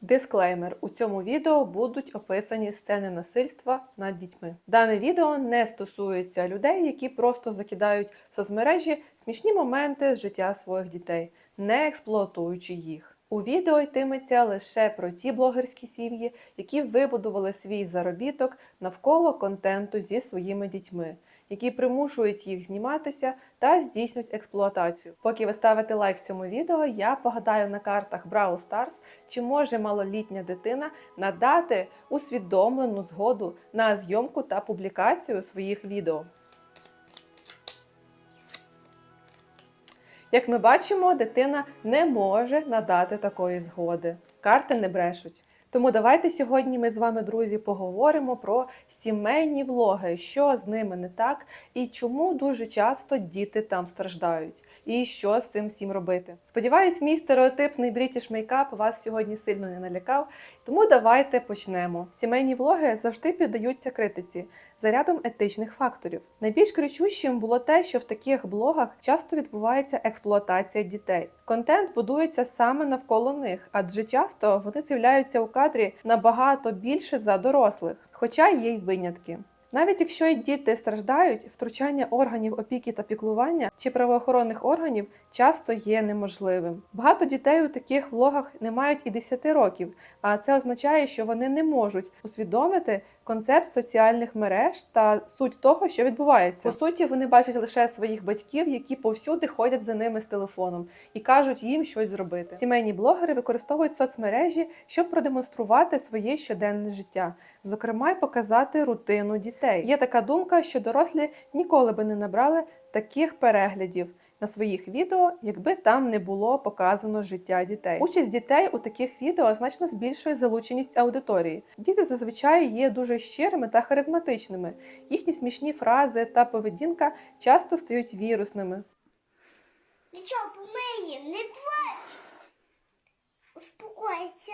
Дисклеймер: у цьому відео будуть описані сцени насильства над дітьми. Дане відео не стосується людей, які просто закидають в соцмережі смішні моменти з життя своїх дітей, не експлуатуючи їх. У відео йтиметься лише про ті блогерські сім'ї, які вибудували свій заробіток навколо контенту зі своїми дітьми, які примушують їх зніматися та здійснюють експлуатацію. Поки ви ставите лайк цьому відео, я погадаю на картах Brawl Stars, чи може малолітня дитина надати усвідомлену згоду на зйомку та публікацію своїх відео. Як ми бачимо, дитина не може надати такої згоди. Карти не брешуть. Тому давайте сьогодні ми з вами, друзі, поговоримо про сімейні влоги, що з ними не так, і чому дуже часто діти там страждають, і що з цим всім робити. Сподіваюсь, мій стереотипний брітіш мейкап вас сьогодні сильно не налякав. Тому давайте почнемо. Сімейні влоги завжди піддаються критиці за рядом етичних факторів. Найбільш кричущим було те, що в таких блогах часто відбувається експлуатація дітей. Контент будується саме навколо них, адже часто вони з'являються у кадрі набагато більше за дорослих, хоча є й винятки. Навіть якщо й діти страждають, втручання органів опіки та піклування чи правоохоронних органів часто є неможливим. Багато дітей у таких влогах не мають і 10 років, а це означає, що вони не можуть усвідомити концепт соціальних мереж та суть того, що відбувається. По суті, вони бачать лише своїх батьків, які повсюди ходять за ними з телефоном і кажуть їм щось зробити. Сімейні блогери використовують соцмережі, щоб продемонструвати своє щоденне життя, зокрема, й показати рутину дітей. Є така думка, що дорослі ніколи би не набрали таких переглядів. На своїх відео, якби там не було показано життя дітей. Участь дітей у таких відео значно збільшує залученість аудиторії. Діти зазвичай є дуже щирими та харизматичними. Їхні смішні фрази та поведінка часто стають вірусними. Нічого, помиє, не плач. Успокойся.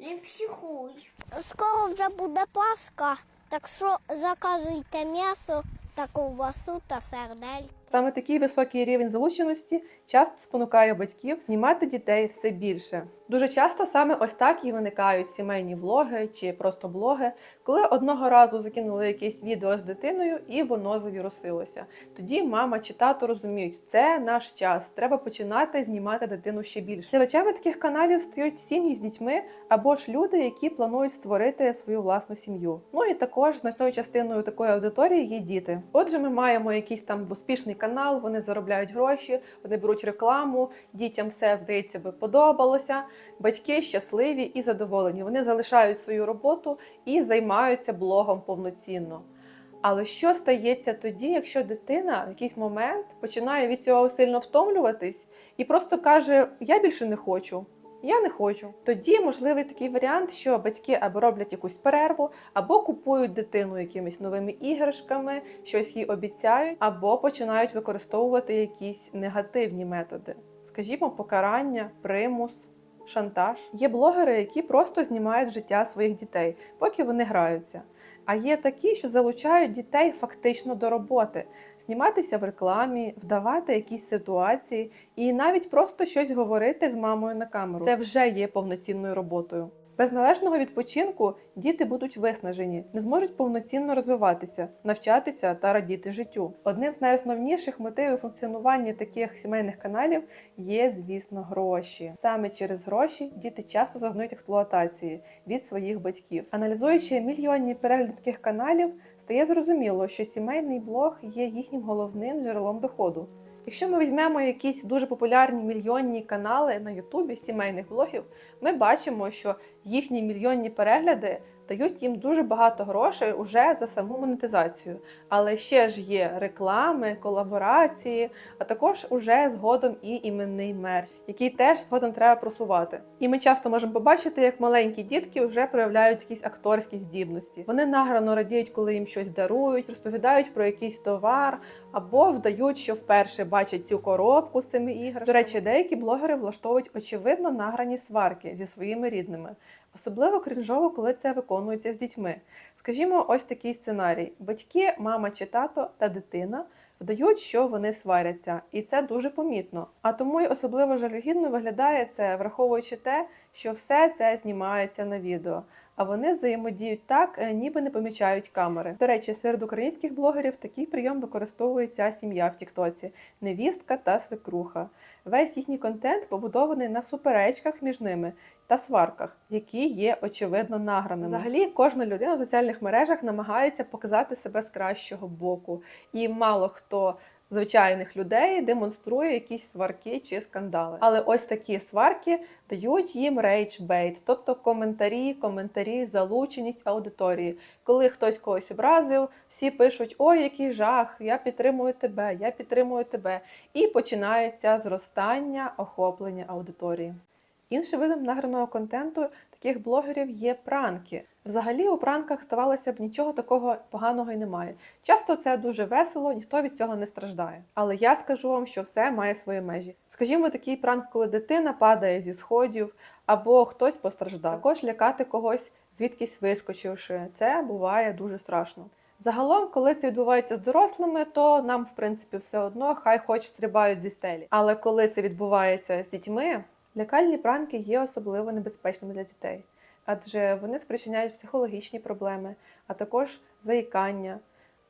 Не психуй. Скоро вже буде Пасха, так що заказуйте м'ясо та ковбасу та сердель. Саме такий високий рівень залученості часто спонукає батьків знімати дітей все більше. Дуже часто саме ось так і виникають сімейні влоги чи просто блоги, коли одного разу закинули якесь відео з дитиною і воно завірусилося. Тоді мама чи тато розуміють, це наш час, треба починати знімати дитину ще більше. Глядачами таких каналів стають сім'ї з дітьми або ж люди, які планують створити свою власну сім'ю. Ну і також значною частиною такої аудиторії є діти. Отже, ми маємо якийсь там успішний канал, вони заробляють гроші, вони беруть рекламу, дітям все здається би подобалося. Батьки щасливі і задоволені. Вони залишають свою роботу і займаються блогом повноцінно. Але що стається тоді, якщо дитина в якийсь момент починає від цього сильно втомлюватись і просто каже: Я більше не хочу. Я не хочу. Тоді можливий такий варіант, що батьки або роблять якусь перерву, або купують дитину якимись новими іграшками, щось їй обіцяють, або починають використовувати якісь негативні методи, скажімо, покарання, примус. Шантаж. Є блогери, які просто знімають життя своїх дітей, поки вони граються. А є такі, що залучають дітей фактично до роботи, зніматися в рекламі, вдавати якісь ситуації і навіть просто щось говорити з мамою на камеру. Це вже є повноцінною роботою. Без належного відпочинку діти будуть виснажені, не зможуть повноцінно розвиватися, навчатися та радіти життю. Одним з найосновніших мотивів функціонування таких сімейних каналів є, звісно, гроші. Саме через гроші діти часто зазнають експлуатації від своїх батьків. Аналізуючи мільйонні перегляди таких каналів, стає зрозуміло, що сімейний блог є їхнім головним джерелом доходу. Якщо ми візьмемо якісь дуже популярні мільйонні канали на Ютубі сімейних блогів, ми бачимо, що їхні мільйонні перегляди дають їм дуже багато грошей уже за саму монетизацію. Але ще ж є реклами, колаборації, а також уже згодом і іменний мерч, який теж згодом треба просувати. І ми часто можемо побачити, як маленькі дітки вже проявляють якісь акторські здібності. Вони награно радіють, коли їм щось дарують, розповідають про якийсь товар або вдають, що вперше бачать цю коробку з цими іграшками. До речі, деякі блогери влаштовують очевидно награні сварки зі своїми рідними. Особливо крінжово, коли це виконується з дітьми. Скажімо, ось такий сценарій: батьки, мама чи тато та дитина вдають, що вони сваряться, і це дуже помітно. А тому й особливо жалюгідно виглядає це, враховуючи те, що все це знімається на відео. А вони взаємодіють так, е, ніби не помічають камери. До речі, серед українських блогерів такий прийом використовує ця сім'я в Тіктоці невістка та свекруха. Весь їхній контент побудований на суперечках між ними та сварках, які є очевидно награними. Взагалі, кожна людина в соціальних мережах намагається показати себе з кращого боку, і мало хто. Звичайних людей демонструє якісь сварки чи скандали. Але ось такі сварки дають їм рейдж-бейт, тобто коментарі, коментарі, залученість аудиторії. Коли хтось когось образив, всі пишуть: Ой, який жах! Я підтримую тебе, я підтримую тебе. І починається зростання охоплення аудиторії. Іншим видом награного контенту таких блогерів є пранки. Взагалі у пранках ставалося б нічого такого поганого і немає. Часто це дуже весело, ніхто від цього не страждає. Але я скажу вам, що все має свої межі. Скажімо, такий пранк, коли дитина падає зі сходів або хтось постраждав. Також лякати когось, звідкись вискочивши. Це буває дуже страшно. Загалом, коли це відбувається з дорослими, то нам, в принципі, все одно, хай хоч стрибають зі стелі. Але коли це відбувається з дітьми, лякальні пранки є особливо небезпечними для дітей, адже вони спричиняють психологічні проблеми, а також заїкання,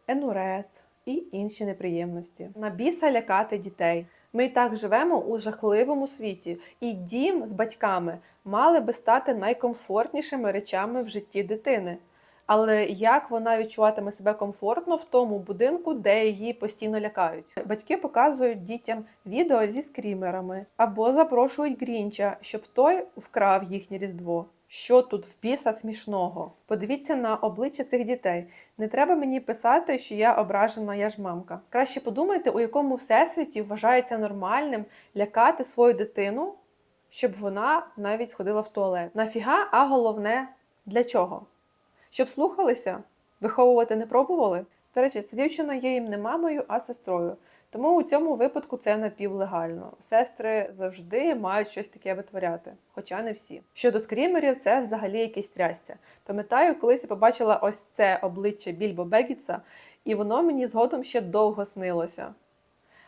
енурез і інші неприємності. На біса лякати дітей. Ми і так живемо у жахливому світі, і дім з батьками мали би стати найкомфортнішими речами в житті дитини. Але як вона відчуватиме себе комфортно в тому будинку, де її постійно лякають? Батьки показують дітям відео зі скрімерами або запрошують Грінча, щоб той вкрав їхнє різдво. Що тут в біса смішного? Подивіться на обличчя цих дітей. Не треба мені писати, що я ображена, я ж мамка. Краще подумайте, у якому всесвіті вважається нормальним лякати свою дитину, щоб вона навіть сходила в туалет. Нафіга, а головне для чого? Щоб слухалися, виховувати не пробували. До речі, ця дівчина є їм не мамою, а сестрою. Тому у цьому випадку це напівлегально. Сестри завжди мають щось таке витворяти, хоча не всі. Щодо скрімерів, це взагалі якесь трясця. Пам'ятаю, колись я побачила ось це обличчя Більбо Бегітса, і воно мені згодом ще довго снилося.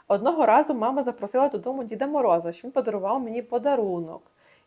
Одного разу мама запросила додому Діда Мороза, що він подарував мені подарунок.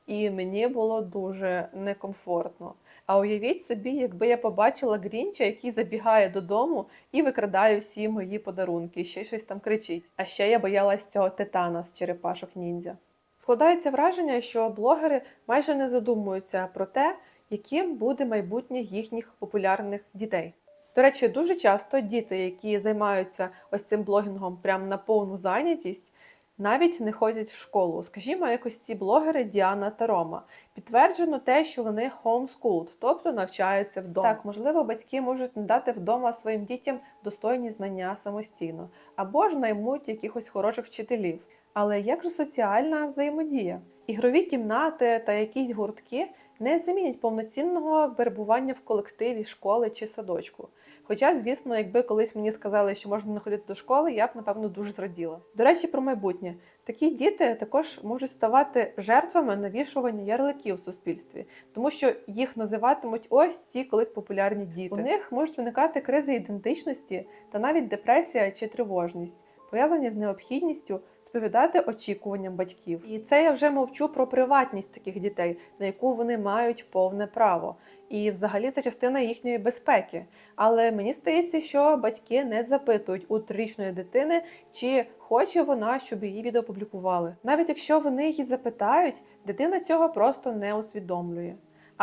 І мені було дуже некомфортно. А уявіть собі, якби я побачила Грінча, який забігає додому і викрадає всі мої подарунки, ще щось там кричить. А ще я боялась цього титана з черепашок ніндзя. Складається враження, що блогери майже не задумуються про те, яким буде майбутнє їхніх популярних дітей. До речі, дуже часто діти, які займаються ось цим блогінгом прямо на повну зайнятість, навіть не ходять в школу. Скажімо, якось ці блогери Діана та Рома. Підтверджено те, що вони homeschooled, тобто навчаються вдома. Так, можливо, батьки можуть надати вдома своїм дітям достойні знання самостійно, або ж наймуть якихось хороших вчителів. Але як же соціальна взаємодія? Ігрові кімнати та якісь гуртки не замінять повноцінного перебування в колективі школи чи садочку. Хоча, звісно, якби колись мені сказали, що можна не ходити до школи, я б напевно дуже зраділа. До речі, про майбутнє такі діти також можуть ставати жертвами навішування ярликів в суспільстві, тому що їх називатимуть ось ці колись популярні діти. У них можуть виникати кризи ідентичності та навіть депресія чи тривожність, пов'язані з необхідністю відповідати очікуванням батьків. І це я вже мовчу про приватність таких дітей, на яку вони мають повне право. І взагалі це частина їхньої безпеки. Але мені здається, що батьки не запитують у трирічної дитини, чи хоче вона, щоб її відео публікували. Навіть якщо вони її запитають, дитина цього просто не усвідомлює.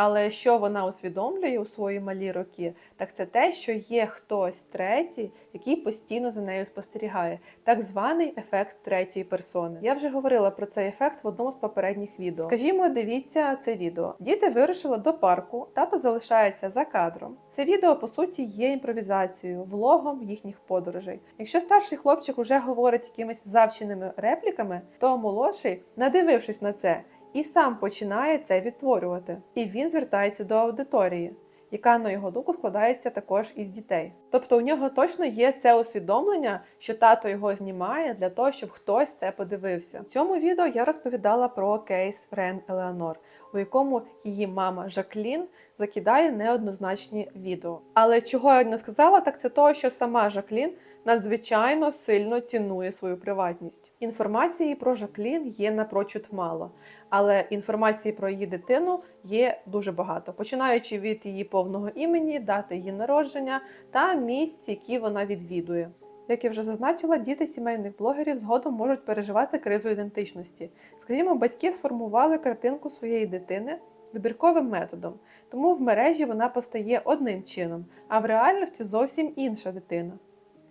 Але що вона усвідомлює у свої малі роки, так це те, що є хтось третій, який постійно за нею спостерігає, так званий ефект третьої персони. Я вже говорила про цей ефект в одному з попередніх відео. Скажімо, дивіться це відео. Діти вирушили до парку, тато залишається за кадром. Це відео по суті є імпровізацією, влогом їхніх подорожей. Якщо старший хлопчик уже говорить якимись завченими репліками, то молодший, надивившись на це, і сам починає це відтворювати. І він звертається до аудиторії, яка, на його думку, складається також із дітей. Тобто у нього точно є це усвідомлення, що тато його знімає для того, щоб хтось це подивився. В цьому відео я розповідала про кейс Рен Елеонор. У якому її мама Жаклін закидає неоднозначні відео. Але чого я не сказала, так це того, що сама Жаклін надзвичайно сильно цінує свою приватність. Інформації про Жаклін є напрочуд мало, але інформації про її дитину є дуже багато, починаючи від її повного імені, дати її народження та місць, які вона відвідує. Як я вже зазначила, діти сімейних блогерів згодом можуть переживати кризу ідентичності. Скажімо, батьки сформували картинку своєї дитини вибірковим методом, тому в мережі вона постає одним чином, а в реальності зовсім інша дитина.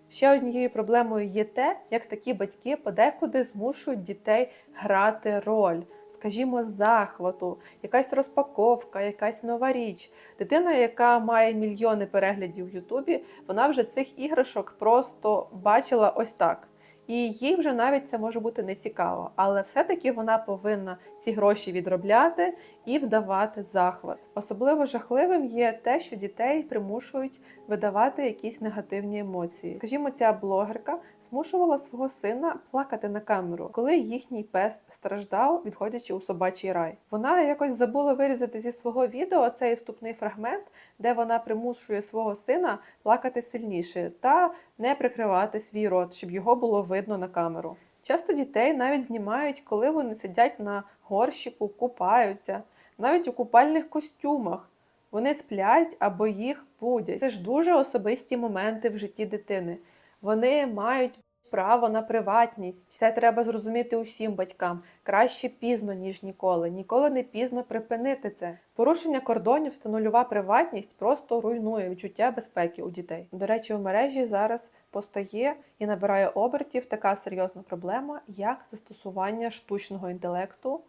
Ще однією проблемою є те, як такі батьки подекуди змушують дітей грати роль, скажімо, захвату, якась розпаковка, якась нова річ. Дитина, яка має мільйони переглядів в Ютубі, вона вже цих іграшок просто бачила ось так. І їй вже навіть це може бути не цікаво, але все-таки вона повинна ці гроші відробляти і вдавати захват. Особливо жахливим є те, що дітей примушують видавати якісь негативні емоції. Скажімо, ця блогерка змушувала свого сина плакати на камеру, коли їхній пес страждав, відходячи у собачий рай. Вона якось забула вирізати зі свого відео цей вступний фрагмент, де вона примушує свого сина плакати сильніше та не прикривати свій рот, щоб його було видно на камеру. Часто дітей навіть знімають, коли вони сидять на горщику, купаються, навіть у купальних костюмах. Вони сплять або їх будять. Це ж дуже особисті моменти в житті дитини. Вони мають право на приватність. Це треба зрозуміти усім батькам. Краще пізно, ніж ніколи. Ніколи не пізно припинити це. Порушення кордонів та нульова приватність просто руйнує відчуття безпеки у дітей. До речі, в мережі зараз постає і набирає обертів така серйозна проблема, як застосування штучного інтелекту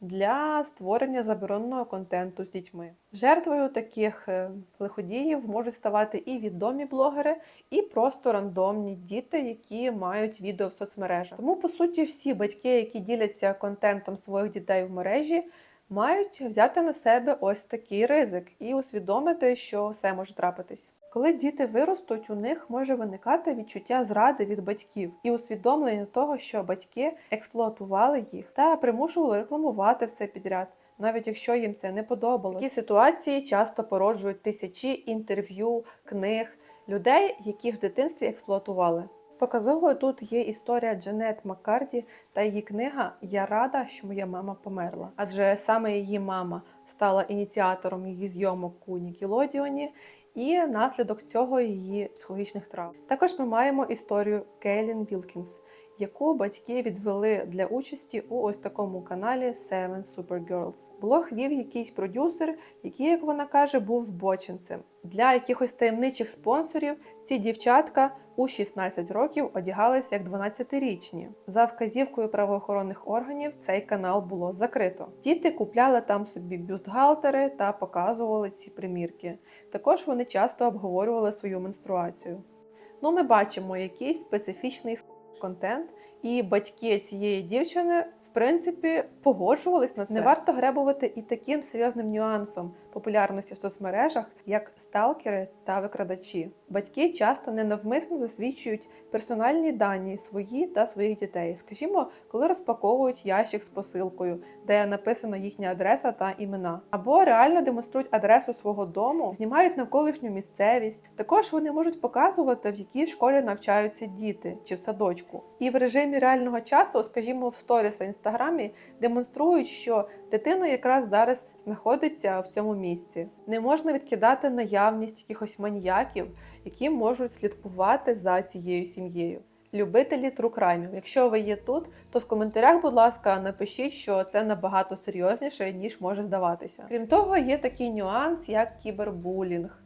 для створення забороненого контенту з дітьми. Жертвою таких е, лиходіїв можуть ставати і відомі блогери, і просто рандомні діти, які мають відео в соцмережах. Тому, по суті, всі батьки, які діляться контентом своїх дітей в мережі, мають взяти на себе ось такий ризик і усвідомити, що все може трапитись. Коли діти виростуть, у них може виникати відчуття зради від батьків і усвідомлення того, що батьки експлуатували їх та примушували рекламувати все підряд, навіть якщо їм це не подобалось. Такі ситуації часто породжують тисячі інтерв'ю, книг, людей, яких в дитинстві експлуатували. Показовою тут є історія Джанет Маккарді та її книга Я рада, що моя мама померла. Адже саме її мама стала ініціатором її зйомок у Нікелодіоні і наслідок цього її психологічних травм. Також ми маємо історію Кейлін Вілкінс, яку батьки відвели для участі у ось такому каналі Seven Supergirls. Блог вів якийсь продюсер, який, як вона каже, був збочинцем. Для якихось таємничих спонсорів ці дівчатка у 16 років одягалися як 12-річні. За вказівкою правоохоронних органів цей канал було закрито. Діти купляли там собі бюстгальтери та показували ці примірки. Також вони часто обговорювали свою менструацію. Ну, ми бачимо якийсь специфічний контент, і батьки цієї дівчини, в принципі, погоджувались на це. Не варто гребувати і таким серйозним нюансом популярності в соцмережах, як сталкери та викрадачі. Батьки часто ненавмисно засвідчують персональні дані свої та своїх дітей. Скажімо, коли розпаковують ящик з посилкою, де написана їхня адреса та імена, або реально демонструють адресу свого дому, знімають навколишню місцевість. Також вони можуть показувати, в якій школі навчаються діти чи в садочку. І в режимі реального часу, скажімо, в сторіс інстаграмі демонструють, що дитина якраз зараз знаходиться в цьому місці. Не можна відкидати наявність якихось маніяків, які можуть слідкувати за цією сім'єю. Любителі трукраймів, якщо ви є тут, то в коментарях, будь ласка, напишіть, що це набагато серйозніше, ніж може здаватися. Крім того, є такий нюанс, як кібербулінг.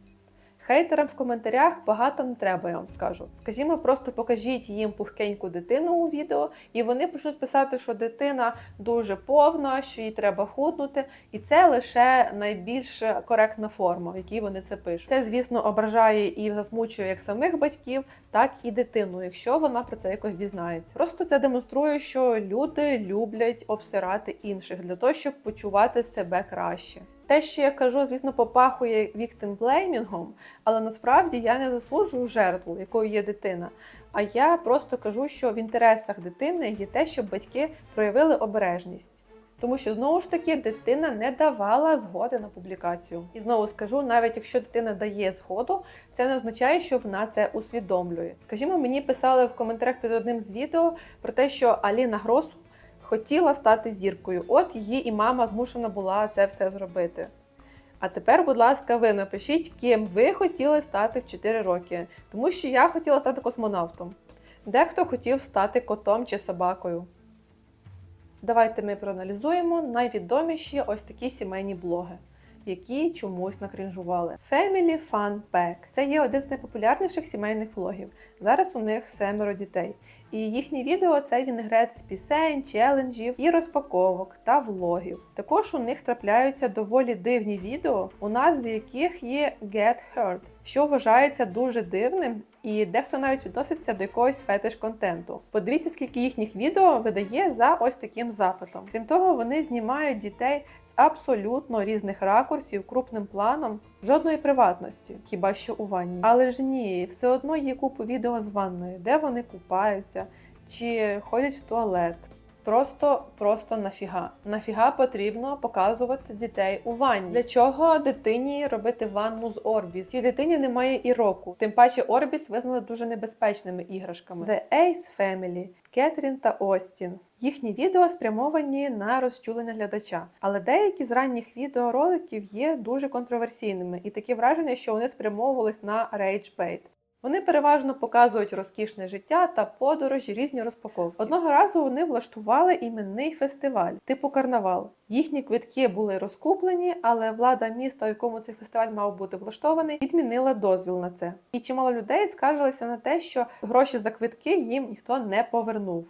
Хейтерам в коментарях багато не треба, я вам скажу. Скажімо, просто покажіть їм пухкеньку дитину у відео, і вони почнуть писати, що дитина дуже повна, що їй треба худнути. І це лише найбільш коректна форма, в якій вони це пишуть. Це, звісно, ображає і засмучує як самих батьків, так і дитину, якщо вона про це якось дізнається. Просто це демонструє, що люди люблять обсирати інших для того, щоб почувати себе краще. Те, що я кажу, звісно, попахує віктимблеймінгом, але насправді я не засуджую жертву, якою є дитина. А я просто кажу, що в інтересах дитини є те, щоб батьки проявили обережність. Тому що знову ж таки дитина не давала згоди на публікацію. І знову скажу, навіть якщо дитина дає згоду, це не означає, що вона це усвідомлює. Скажімо, мені писали в коментарях під одним з відео про те, що Аліна Гросу хотіла стати зіркою. От її і мама змушена була це все зробити. А тепер, будь ласка, ви напишіть, ким ви хотіли стати в 4 роки, тому що я хотіла стати космонавтом. Дехто хотів стати котом чи собакою. Давайте ми проаналізуємо найвідоміші ось такі сімейні блоги, які чомусь накрінжували. Family Fun Pack – це є один з найпопулярніших сімейних влогів. Зараз у них семеро дітей. І їхні відео це вінегрет з пісень, челенджів і розпаковок та влогів. Також у них трапляються доволі дивні відео, у назві яких є Get Hurt, що вважається дуже дивним, і дехто навіть відноситься до якогось фетиш-контенту. Подивіться, скільки їхніх відео видає за ось таким запитом. Крім того, вони знімають дітей з абсолютно різних ракурсів, крупним планом, жодної приватності, хіба що у ванні. Але ж ні, все одно є купу відео з ванною, де вони купаються чи ходять в туалет. Просто, просто нафіга. Нафіга потрібно показувати дітей у ванні. Для чого дитині робити ванну з Орбіс? Цій дитині немає і року. Тим паче Орбіс визнали дуже небезпечними іграшками. The Ace Family, Кетрін та Остін. Їхні відео спрямовані на розчулення глядача, але деякі з ранніх відеороликів є дуже контроверсійними, і таке враження, що вони спрямовувались на рейджбейт. Вони переважно показують розкішне життя та подорожі, різні розпаковки. Одного разу вони влаштували іменний фестиваль, типу карнавал. Їхні квитки були розкуплені, але влада міста, в якому цей фестиваль мав бути влаштований, відмінила дозвіл на це. І чимало людей скаржилися на те, що гроші за квитки їм ніхто не повернув.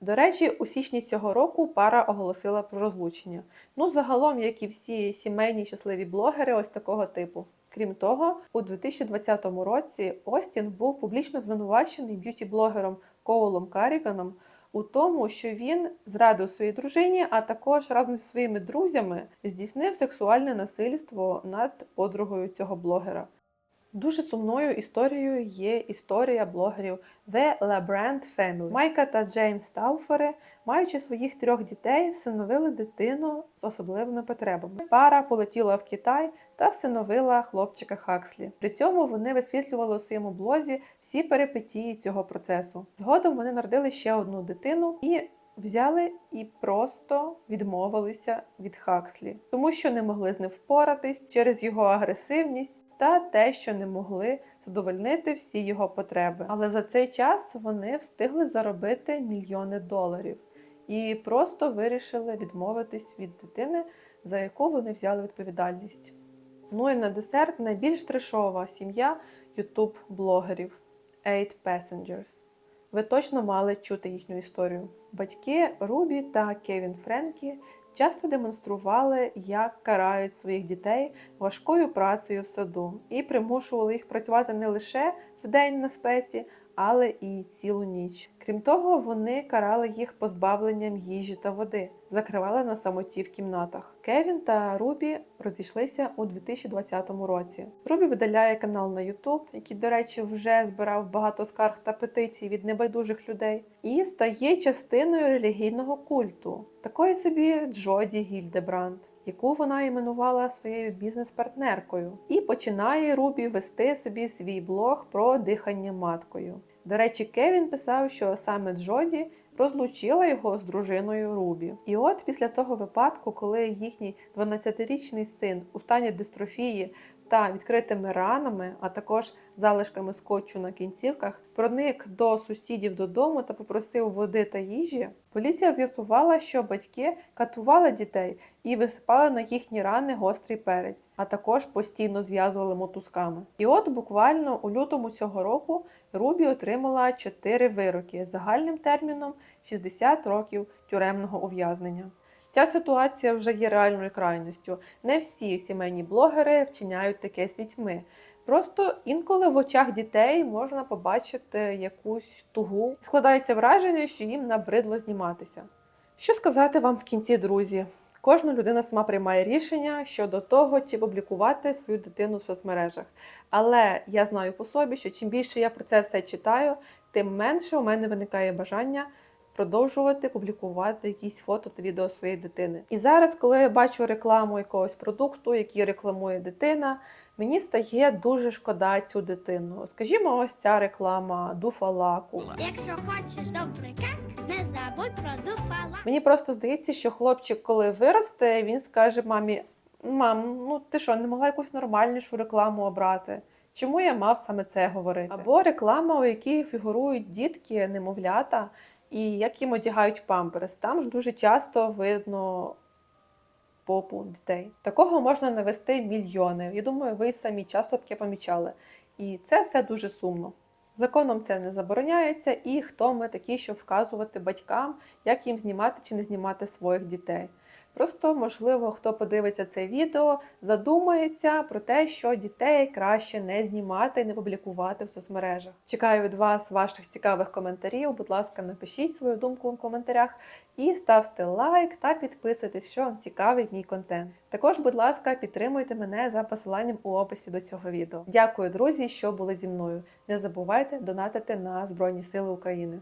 До речі, у січні цього року пара оголосила про розлучення. Ну, загалом, як і всі сімейні щасливі блогери, ось такого типу. Крім того, у 2020 році Остін був публічно звинувачений б'юті-блогером Коулом Каріганом у тому, що він зрадив своїй дружині, а також разом зі своїми друзями здійснив сексуальне насильство над подругою цього блогера. Дуже сумною історією є історія блогерів The LaBrand Family. Майка та Джеймс Тауфери, маючи своїх трьох дітей, всиновили дитину з особливими потребами. Пара полетіла в Китай та всиновила хлопчика Хакслі. При цьому вони висвітлювали у своєму блозі всі перипетії цього процесу. Згодом вони народили ще одну дитину і взяли і просто відмовилися від Хакслі, тому що не могли з ним впоратись через його агресивність та те, що не могли задовольнити всі його потреби. Але за цей час вони встигли заробити мільйони доларів і просто вирішили відмовитись від дитини, за яку вони взяли відповідальність. Ну і на десерт найбільш трешова сім'я ютуб-блогерів Eight Passengers. Ви точно мали чути їхню історію. Батьки Рубі та Кевін Френкі часто демонстрували, як карають своїх дітей важкою працею в саду і примушували їх працювати не лише вдень на спеці, але і цілу ніч. Крім того, вони карали їх позбавленням їжі та води, закривали на самоті в кімнатах. Кевін та Рубі розійшлися у 2020 році. Рубі видаляє канал на YouTube, який, до речі, вже збирав багато скарг та петицій від небайдужих людей, і стає частиною релігійного культу, такої собі Джоді Гільдебранд яку вона іменувала своєю бізнес-партнеркою, і починає Рубі вести собі свій блог про дихання маткою. До речі, Кевін писав, що саме Джоді розлучила його з дружиною Рубі. І от після того випадку, коли їхній 12-річний син у стані дистрофії та відкритими ранами, а також залишками скотчу на кінцівках, проник до сусідів додому та попросив води та їжі. Поліція з'ясувала, що батьки катували дітей і висипали на їхні рани гострий перець, а також постійно зв'язували мотузками. І от буквально у лютому цього року Рубі отримала 4 вироки з загальним терміном 60 років тюремного ув'язнення. Ця ситуація вже є реальною крайністю. Не всі сімейні блогери вчиняють таке з дітьми. Просто інколи в очах дітей можна побачити якусь тугу. Складається враження, що їм набридло зніматися. Що сказати вам в кінці, друзі? Кожна людина сама приймає рішення щодо того, чи публікувати свою дитину в соцмережах. Але я знаю по собі, що чим більше я про це все читаю, тим менше у мене виникає бажання продовжувати публікувати якісь фото та відео своєї дитини. І зараз, коли я бачу рекламу якогось продукту, який рекламує дитина, мені стає дуже шкода цю дитину. Скажімо, ось ця реклама дуфалаку. Якщо хочеш добрий как, не забудь про дуфала. Мені просто здається, що хлопчик, коли виросте, він скаже мамі: Мам, ну ти що, не могла якусь нормальнішу рекламу обрати? Чому я мав саме це говорити? Або реклама, у якій фігурують дітки, немовлята, і як їм одягають памперс. Там ж дуже часто видно попу дітей. Такого можна навести мільйони. Я думаю, ви самі часто таке помічали. І це все дуже сумно. Законом це не забороняється, і хто ми такі, щоб вказувати батькам, як їм знімати чи не знімати своїх дітей. Просто, можливо, хто подивиться це відео, задумається про те, що дітей краще не знімати і не публікувати в соцмережах. Чекаю від вас ваших цікавих коментарів. Будь ласка, напишіть свою думку в коментарях і ставте лайк та підписуйтесь, що вам цікавий мій контент. Також, будь ласка, підтримуйте мене за посиланням у описі до цього відео. Дякую, друзі, що були зі мною. Не забувайте донатити на Збройні Сили України.